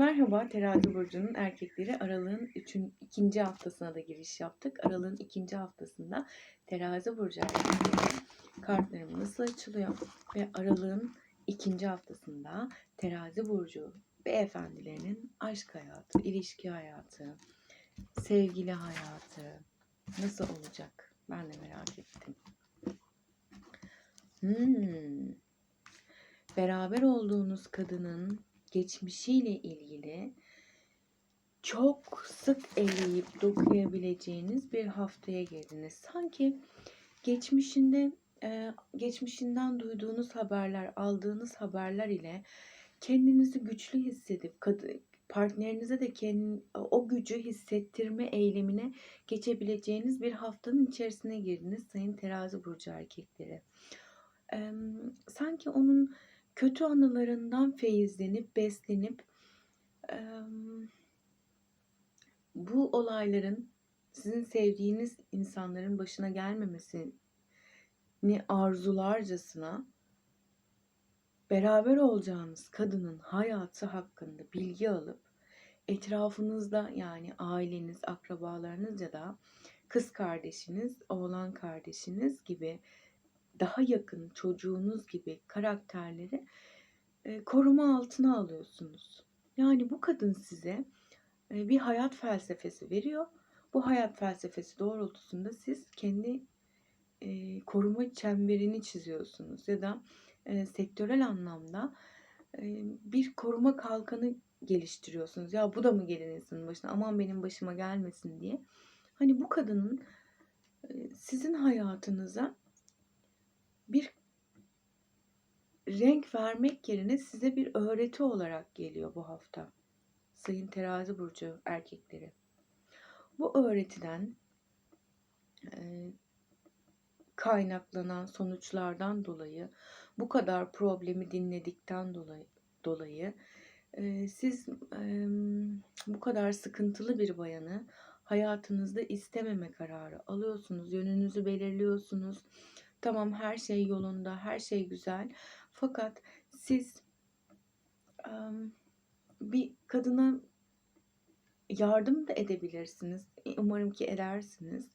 Merhaba Terazi Burcu'nun erkekleri Aralık'ın üçün, ikinci haftasına da giriş yaptık. Aralık'ın ikinci haftasında Terazi Burcu erkekleri nasıl açılıyor ve Aralık'ın ikinci haftasında Terazi Burcu beyefendilerinin aşk hayatı, ilişki hayatı, sevgili hayatı nasıl olacak? Ben de merak ettim. Hmm. Beraber olduğunuz kadının geçmişiyle ilgili çok sık eleyip dokuyabileceğiniz bir haftaya girdiniz. Sanki geçmişinde e, geçmişinden duyduğunuz haberler, aldığınız haberler ile kendinizi güçlü hissedip partnerinize de kendi, o gücü hissettirme eylemine geçebileceğiniz bir haftanın içerisine girdiniz sayın terazi burcu erkekleri. Sanki onun kötü anılarından feyizlenip, beslenip bu olayların sizin sevdiğiniz insanların başına gelmemesini arzularcasına beraber olacağınız kadının hayatı hakkında bilgi alıp etrafınızda yani aileniz, akrabalarınız ya da kız kardeşiniz, oğlan kardeşiniz gibi daha yakın çocuğunuz gibi karakterleri koruma altına alıyorsunuz. Yani bu kadın size bir hayat felsefesi veriyor. Bu hayat felsefesi doğrultusunda siz kendi koruma çemberini çiziyorsunuz ya da sektörel anlamda bir koruma kalkanı geliştiriyorsunuz. Ya bu da mı gelinizin başına aman benim başıma gelmesin diye. Hani bu kadının sizin hayatınıza bir renk vermek yerine size bir öğreti olarak geliyor bu hafta. Sayın Terazi burcu erkekleri. Bu öğretiden e, kaynaklanan sonuçlardan dolayı bu kadar problemi dinledikten dolayı dolayı e, siz e, bu kadar sıkıntılı bir bayanı hayatınızda istememe kararı alıyorsunuz. Yönünüzü belirliyorsunuz. Tamam her şey yolunda, her şey güzel. Fakat siz um, bir kadına yardım da edebilirsiniz. Umarım ki edersiniz.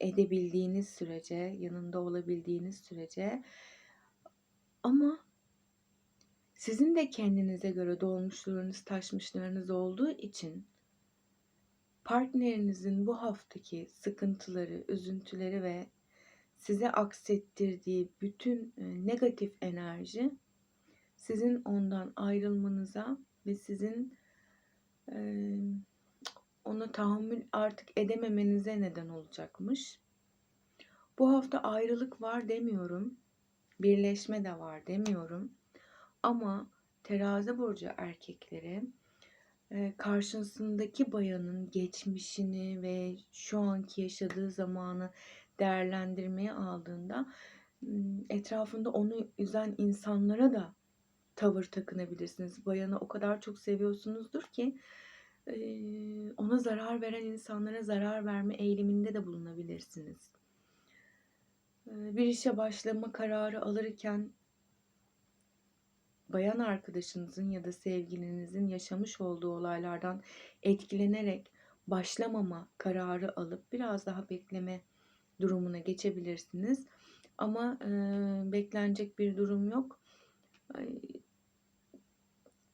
Edebildiğiniz sürece, yanında olabildiğiniz sürece. Ama sizin de kendinize göre dolmuşlarınız, taşmışlarınız olduğu için partnerinizin bu haftaki sıkıntıları, üzüntüleri ve size aksettirdiği bütün e, negatif enerji sizin ondan ayrılmanıza ve sizin e, ona tahammül artık edememenize neden olacakmış. Bu hafta ayrılık var demiyorum. Birleşme de var demiyorum. Ama terazi burcu erkekleri e, karşısındaki bayanın geçmişini ve şu anki yaşadığı zamanı değerlendirmeye aldığında etrafında onu üzen insanlara da tavır takınabilirsiniz. Bayanı o kadar çok seviyorsunuzdur ki ona zarar veren insanlara zarar verme eğiliminde de bulunabilirsiniz. Bir işe başlama kararı alırken bayan arkadaşınızın ya da sevgilinizin yaşamış olduğu olaylardan etkilenerek başlamama kararı alıp biraz daha bekleme durumuna geçebilirsiniz. Ama e, beklenecek bir durum yok.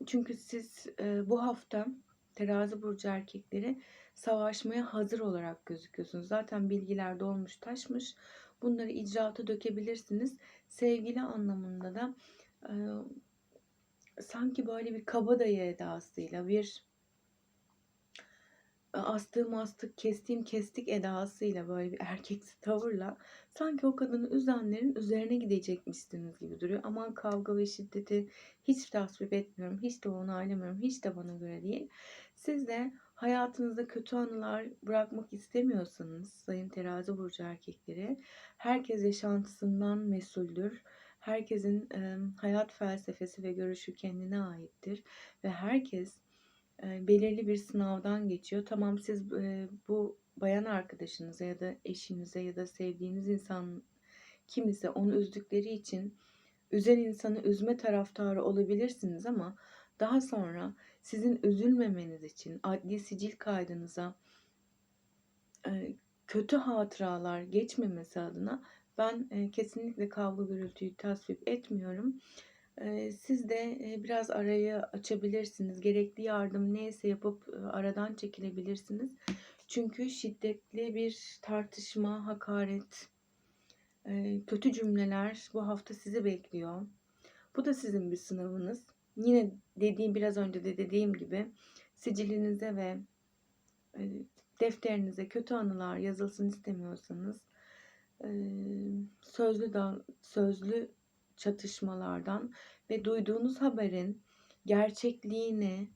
Çünkü siz e, bu hafta terazi burcu erkekleri savaşmaya hazır olarak gözüküyorsunuz. Zaten bilgiler dolmuş taşmış. Bunları icraata dökebilirsiniz. Sevgili anlamında da e, sanki böyle bir kabadayı edasıyla bir astığım astık, kestiğim kestik edasıyla böyle bir erkeksi tavırla sanki o kadını üzenlerin üzerine gidecekmişsiniz gibi duruyor. Aman kavga ve şiddeti hiç tasvip etmiyorum, hiç de onaylamıyorum, hiç de bana göre değil. Siz de hayatınızda kötü anılar bırakmak istemiyorsanız sayın terazi burcu erkekleri herkes yaşantısından mesuldür. Herkesin e, hayat felsefesi ve görüşü kendine aittir ve herkes belirli bir sınavdan geçiyor. Tamam siz bu bayan arkadaşınıza ya da eşinize ya da sevdiğiniz insan kim ise onu üzdükleri için üzen insanı üzme taraftarı olabilirsiniz ama daha sonra sizin üzülmemeniz için adli sicil kaydınıza e, kötü hatıralar geçmemesi adına ben e, kesinlikle kavga gürültüyü tasvip etmiyorum. Siz de biraz arayı açabilirsiniz. Gerekli yardım neyse yapıp aradan çekilebilirsiniz. Çünkü şiddetli bir tartışma, hakaret, kötü cümleler bu hafta sizi bekliyor. Bu da sizin bir sınavınız. Yine dediğim biraz önce de dediğim gibi sicilinize ve defterinize kötü anılar yazılsın istemiyorsanız sözlü da sözlü çatışmalardan ve duyduğunuz haberin gerçekliğini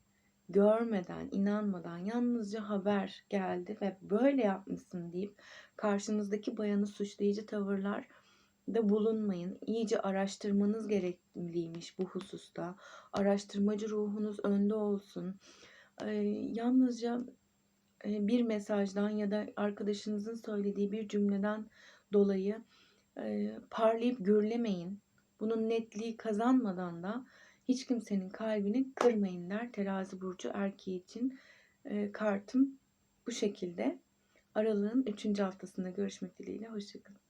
görmeden, inanmadan yalnızca haber geldi ve böyle yapmışsın deyip karşınızdaki bayanı suçlayıcı tavırlar da bulunmayın. İyice araştırmanız gerekliymiş bu hususta. Araştırmacı ruhunuz önde olsun. Ee, yalnızca e, bir mesajdan ya da arkadaşınızın söylediği bir cümleden dolayı e, parlayıp gürlemeyin. Bunun netliği kazanmadan da hiç kimsenin kalbini kırmayın der terazi burcu erkeği için. E, kartım bu şekilde. Aralığın 3. haftasında görüşmek dileğiyle. Hoşçakalın.